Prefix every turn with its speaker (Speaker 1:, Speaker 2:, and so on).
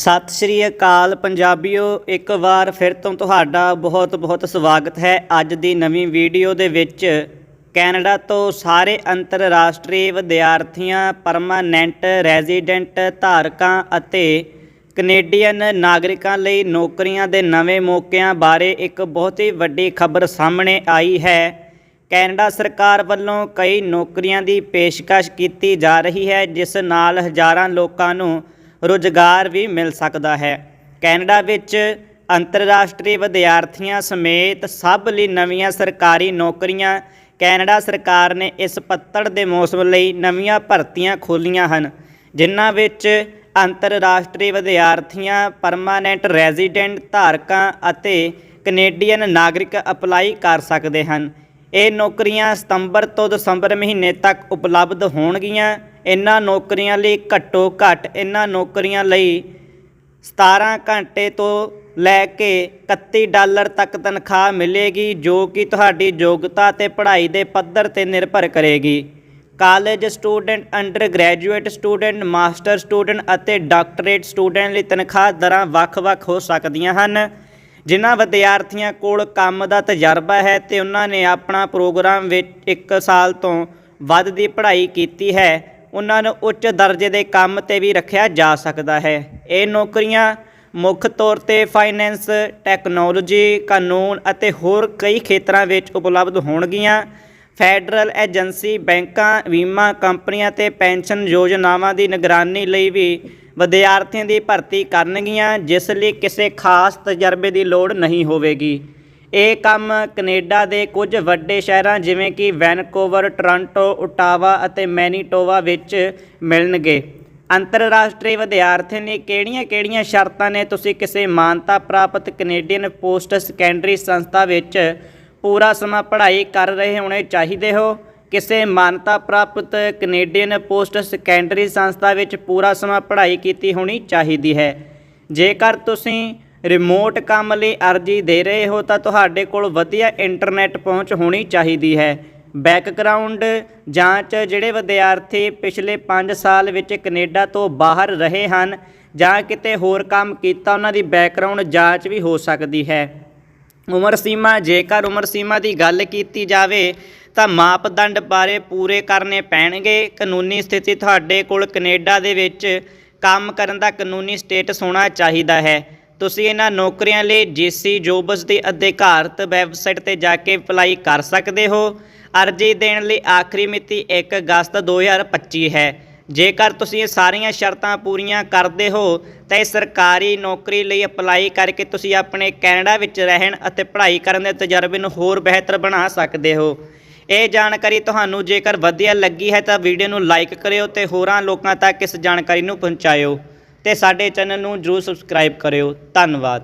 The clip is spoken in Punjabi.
Speaker 1: ਸਤਿ ਸ਼੍ਰੀ ਅਕਾਲ ਪੰਜਾਬੀਓ, ਇੱਕ ਵਾਰ ਫਿਰ ਤੋਂ ਤੁਹਾਡਾ ਬਹੁਤ-ਬਹੁਤ ਸਵਾਗਤ ਹੈ ਅੱਜ ਦੀ ਨਵੀਂ ਵੀਡੀਓ ਦੇ ਵਿੱਚ। ਕੈਨੇਡਾ ਤੋਂ ਸਾਰੇ ਅੰਤਰਰਾਸ਼ਟਰੀ ਵਿਦਿਆਰਥੀਆਂ, ਪਰਮਾਨੈਂਟ ਰੈਜ਼ੀਡੈਂਟ ਧਾਰਕਾਂ ਅਤੇ ਕੈਨੇਡੀਅਨ ਨਾਗਰਿਕਾਂ ਲਈ ਨੌਕਰੀਆਂ ਦੇ ਨਵੇਂ ਮੌਕਿਆਂ ਬਾਰੇ ਇੱਕ ਬਹੁਤ ਹੀ ਵੱਡੀ ਖਬਰ ਸਾਹਮਣੇ ਆਈ ਹੈ। ਕੈਨੇਡਾ ਸਰਕਾਰ ਵੱਲੋਂ ਕਈ ਨੌਕਰੀਆਂ ਦੀ ਪੇਸ਼ਕਸ਼ ਕੀਤੀ ਜਾ ਰਹੀ ਹੈ, ਜਿਸ ਨਾਲ ਹਜ਼ਾਰਾਂ ਲੋਕਾਂ ਨੂੰ ਰੁਜ਼ਗਾਰ ਵੀ ਮਿਲ ਸਕਦਾ ਹੈ। ਕੈਨੇਡਾ ਵਿੱਚ ਅੰਤਰਰਾਸ਼ਟਰੀ ਵਿਦਿਆਰਥੀਆਂ ਸਮੇਤ ਸਭ ਲਈ ਨਵੀਆਂ ਸਰਕਾਰੀ ਨੌਕਰੀਆਂ ਕੈਨੇਡਾ ਸਰਕਾਰ ਨੇ ਇਸ ਪੱਤੜ ਦੇ ਮੌਸਮ ਲਈ ਨਵੀਆਂ ਭਰਤੀਆਂ ਖੋਲ੍ਹੀਆਂ ਹਨ, ਜਿਨ੍ਹਾਂ ਵਿੱਚ ਅੰਤਰਰਾਸ਼ਟਰੀ ਵਿਦਿਆਰਥੀਆਂ, ਪਰਮਾਨੈਂਟ ਰੈਜ਼ੀਡੈਂਟ ਧਾਰਕਾਂ ਅਤੇ ਕੈਨੇਡੀਅਨ ਨਾਗਰਿਕ ਅਪਲਾਈ ਕਰ ਸਕਦੇ ਹਨ। ਇਹ ਨੌਕਰੀਆਂ ਸਤੰਬਰ ਤੋਂ ਦਸੰਬਰ ਮਹੀਨੇ ਤੱਕ ਉਪਲਬਧ ਹੋਣਗੀਆਂ। ਇਹਨਾਂ ਨੌਕਰੀਆਂ ਲਈ ਘੱਟੋ ਘੱਟ ਇਹਨਾਂ ਨੌਕਰੀਆਂ ਲਈ 17 ਘੰਟੇ ਤੋਂ ਲੈ ਕੇ 31 ਡਾਲਰ ਤੱਕ ਤਨਖਾਹ ਮਿਲੇਗੀ, ਜੋ ਕਿ ਤੁਹਾਡੀ ਯੋਗਤਾ ਤੇ ਪੜ੍ਹਾਈ ਦੇ ਪੱਧਰ ਤੇ ਨਿਰਭਰ ਕਰੇਗੀ। College student undergraduate student, master student ਅਤੇ ਡਾਕਟਰੇਟ ਸਟੂਡੈਂਟ ਲਈ ਤਨਖਾਹ ਦਰਾਂ ਵੱਖ-ਵੱਖ ਹੋ ਸਕਦੀਆਂ ਹਨ। ਜਿਨ੍ਹਾਂ ਵਿਦਿਆਰਥੀਆਂ ਕੋਲ ਕੰਮ ਦਾ ਤਜਰਬਾ ਹੈ ਤੇ ਉਹਨਾਂ ਨੇ ਆਪਣਾ ਪ੍ਰੋਗਰਾਮ ਵਿੱਚ 1 ਸਾਲ ਤੋਂ ਵੱਧ ਦੀ ਪੜ੍ਹਾਈ ਕੀਤੀ ਹੈ ਉਹਨਾਂ ਨੂੰ ਉੱਚ ਦਰਜੇ ਦੇ ਕੰਮ ਤੇ ਵੀ ਰੱਖਿਆ ਜਾ ਸਕਦਾ ਹੈ। ਇਹ ਨੌਕਰੀਆਂ ਮੁੱਖ ਤੌਰ ਤੇ ਫਾਈਨੈਂਸ ਟੈਕਨੋਲੋਜੀ ਕਾਨੂੰਨ ਅਤੇ ਹੋਰ ਕਈ ਖੇਤਰਾਂ ਵਿੱਚ ਉਪਲਬਧ ਹੋਣਗੀਆਂ। ਫੈਡਰਲ ਏਜੰਸੀ ਬੈਂਕਾਂ, ਬੀਮਾ ਕੰਪਨੀਆਂ ਤੇ ਪੈਨਸ਼ਨ ਯੋਜਨਾਵਾਂ ਦੀ ਨਿਗਰਾਨੀ ਲਈ ਵੀ ਵਿਦਿਆਰਥੀਆਂ ਦੀ ਭਰਤੀ ਕਰਨਗੀਆਂ, ਜਿਸ ਲਈ ਕਿਸੇ ਖਾਸ ਤਜਰਬੇ ਦੀ ਲੋੜ ਨਹੀਂ ਹੋਵੇਗੀ। ਇਹ ਕੰਮ ਕੈਨੇਡਾ ਦੇ ਕੁਝ ਵੱਡੇ ਸ਼ਹਿਰਾਂ ਜਿਵੇਂ ਕਿ ਵੈਨਕੂਵਰ, ਟੋਰਾਂਟੋ, ਓਟਾਵਾ ਅਤੇ ਮੈਨੀਟੋਵਾ ਵਿੱਚ ਮਿਲਣਗੇ। ਅੰਤਰਰਾਸ਼ਟਰੀ ਵਿਦਿਆਰਥੀਆਂ ਲਈ ਕਿਹੜੀਆਂ-ਕਿਹੜੀਆਂ ਸ਼ਰਤਾਂ ਨੇ? ਤੁਸੀਂ ਕਿਸੇ ਮਾਨਤਾ ਪ੍ਰਾਪਤ ਕੈਨੇਡੀਅਨ ਪੋਸਟ ਸੈਕੰਡਰੀ ਸੰਸਥਾ ਵਿੱਚ ਪੂਰਾ ਸਮਾਂ ਪੜ੍ਹਾਈ ਕਰ ਰਹੇ ਹੋਣੇ ਚਾਹੀਦੇ ਹੋ? ਕਿਸੇ ਮਾਨਤਾ ਪ੍ਰਾਪਤ ਕੈਨੇਡੀਅਨ ਪੋਸਟ ਸੈਕੰਡਰੀ ਸੰਸਥਾ ਵਿੱਚ ਪੂਰਾ ਸਮਾਂ ਪੜ੍ਹਾਈ ਕੀਤੀ ਹੋਣੀ ਚਾਹੀਦੀ ਹੈ? ਜੇਕਰ ਤੁਸੀਂ ਰਿਮੋਟ ਕੰਮ ਲਈ ਅਰਜ਼ੀ ਦੇ ਰਹੇ ਹੋ ਤਾਂ ਤੁਹਾਡੇ ਕੋਲ ਵਧੀਆ ਇੰਟਰਨੈਟ ਪਹੁੰਚ ਹੋਣੀ ਚਾਹੀਦੀ ਹੈ। ਬੈਕਗ੍ਰਾਉਂਡ ਜਾਂਚ ਜਿਹੜੇ ਵਿਦਿਆਰਥੀ ਪਿਛਲੇ 5 ਸਾਲ ਵਿੱਚ ਕੈਨੇਡਾ ਤੋਂ ਬਾਹਰ ਰਹੇ ਹਨ ਜਾਂ ਕਿਤੇ ਹੋਰ ਕੰਮ ਕੀਤਾ, ਉਹਨਾਂ ਦੀ ਬੈਕਗ੍ਰਾਉਂਡ ਜਾਂਚ ਵੀ ਹੋ ਸਕਦੀ ਹੈ। ਉਮਰ ਸੀਮਾ, ਜੇਕਰ ਉਮਰ ਸੀਮਾ ਦੀ ਗੱਲ ਕੀਤੀ ਜਾਵੇ ਤਾਂ ਮਾਪਦੰਡ ਬਾਰੇ ਪੂਰੇ ਕਰਨੇ ਪੈਣਗੇ। ਕਾਨੂੰਨੀ ਸਥਿਤੀ ਤੁਹਾਡੇ ਕੋਲ ਕੈਨੇਡਾ ਦੇ ਵਿੱਚ ਕੰਮ ਕਰਨ ਦਾ ਕਾਨੂੰਨੀ ਸਟੇਟਸ ਹੋਣਾ ਚਾਹੀਦਾ ਹੈ। ਤੁਸੀਂ ਇਹਨਾਂ ਨੌਕਰੀਆਂ ਲਈ ਜੀਸੀ ਜੋਬਸ ਦੀ ਅਧਿਕਾਰਤ ਵੈਬਸਾਈਟ ਤੇ ਜਾ ਕੇ ਅਪਲਾਈ ਕਰ ਸਕਦੇ ਹੋ। ਅਰਜ਼ੀ ਦੇਣ ਲਈ ਆਖਰੀ ਮਿਤੀ 1 ਅਗਸਤ 2025 ਹੈ। ਜੇਕਰ ਤੁਸੀਂ ਇਹ ਸਾਰੀਆਂ ਸ਼ਰਤਾਂ ਪੂਰੀਆਂ ਕਰਦੇ ਹੋ, ਤਾਂ ਇਹ ਸਰਕਾਰੀ ਨੌਕਰੀ ਲਈ ਅਪਲਾਈ ਕਰਕੇ ਤੁਸੀਂ ਆਪਣੇ ਕੈਨੇਡਾ ਵਿੱਚ ਰਹਿਣ ਅਤੇ ਪੜ੍ਹਾਈ ਕਰਨ ਦੇ ਤਜਰਬੇ ਨੂੰ ਹੋਰ ਬਿਹਤਰ ਬਣਾ ਸਕਦੇ ਹੋ। ਇਹ ਜਾਣਕਾਰੀ ਤੁਹਾਨੂੰ ਜੇਕਰ ਵਧੀਆ ਲੱਗੀ ਹੈ, ਤਾਂ ਵੀਡੀਓ ਨੂੰ ਲਾਈਕ ਕਰਿਓ ਤੇ ਹੋਰਾਂ ਲੋਕਾਂ ਤੱਕ ਇਸ ਜਾਣਕਾਰੀ ਨੂੰ ਪਹੁੰਚਾਇਓ। ਤੇ ਸਾਡੇ ਚੈਨਲ ਨੂੰ ਜਰੂਰ ਸਬਸਕ੍ਰਾਈਬ ਕਰਿਓ। ਧੰਨਵਾਦ।